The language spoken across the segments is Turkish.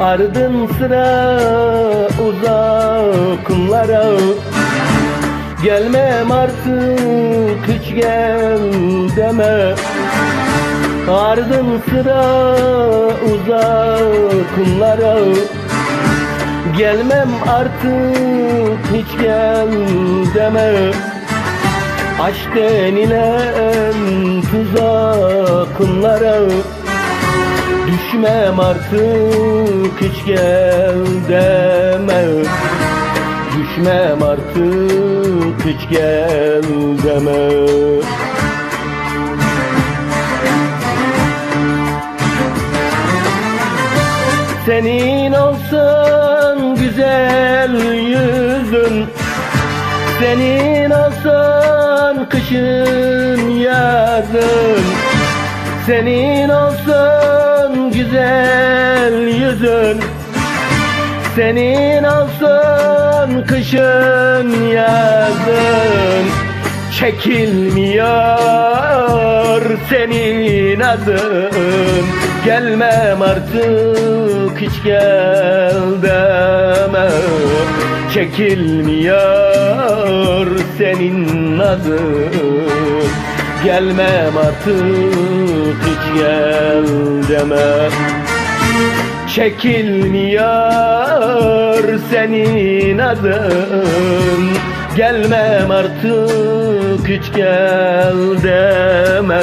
Ardın sıra uzaklara Gelmem artık hiç gel deme. Ardın sıra uzaklara Gelmem artık hiç gel deme. Aşk denilen tuzaklara Düşmem artık hiç gel deme. Düşmem artık hiç gel deme. Senin olsun güzel yüzün Senin olsun kışın yazın. Senin olsun güzel yüzün. Senin olsun kışın yazın. Çekilmiyor senin adın. Gelmem artık hiç gel deme. Çekilmiyor senin adın Gelmem artık hiç gel deme Çekilmiyor senin adın. Gelmem artık hiç gel deme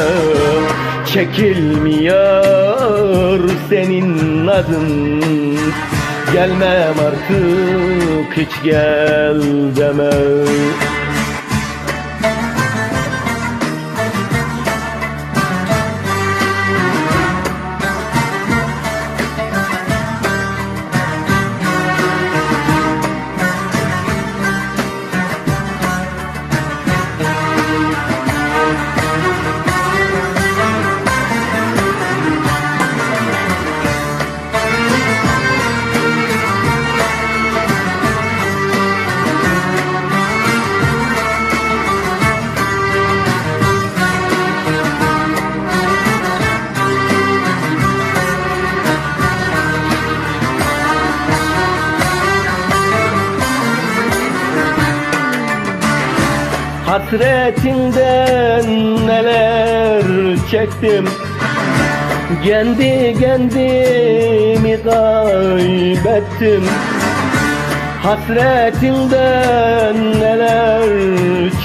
Çekilmiyor senin adın. Gelmem artık hiç gel deme Hasretinden neler çektim? Kendi kendimi kaybettim. Hasretinden neler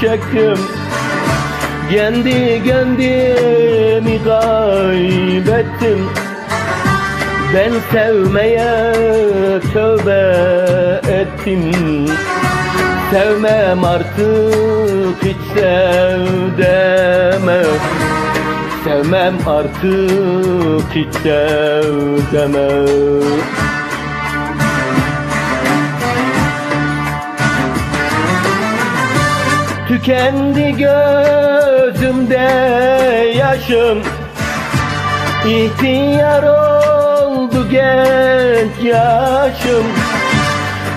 çektim? Kendi kendimi kaybettim. Ben sevmeye tövbe ettim Sevmem artık hiç sev deme Sevmem artık hiç sev deme Tükendi gözümde yaşım. İhtiyar oldu genç yaşım.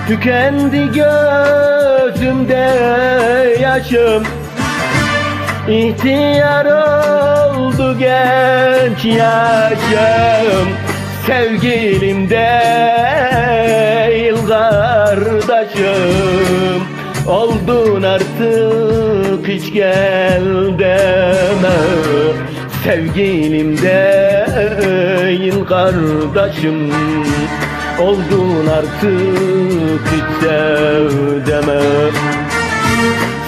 Tükendi gözümde yaşım. İhtiyar oldu genç yaşım. Sevgilim değil kardeşim Oldun artık hiç gel deme. Sevgilim değil kardeşim Oldun artık hiç sev deme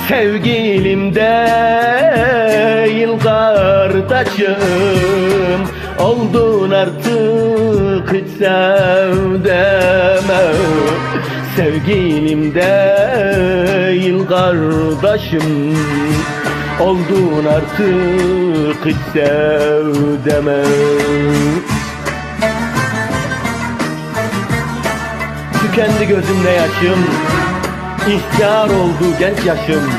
Sevgilim değil kardeşim Oldun artık hiç sev deme Sevgilim değil kardeşim Oldun artık hiç sev Tükendi gözümde yaşım. İhtiyar oldu genç yaşım.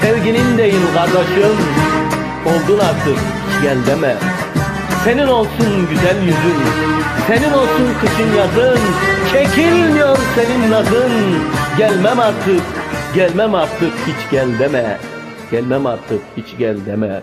Sevginin değil kardeşim. Oldun artık gel deme. Senin olsun güzel yüzün. Senin olsun kışın yazın. Çekilmiyor senin nazın. Gelmem artık Gelmem artık hiç gel deme. Gelmem artık hiç gel deme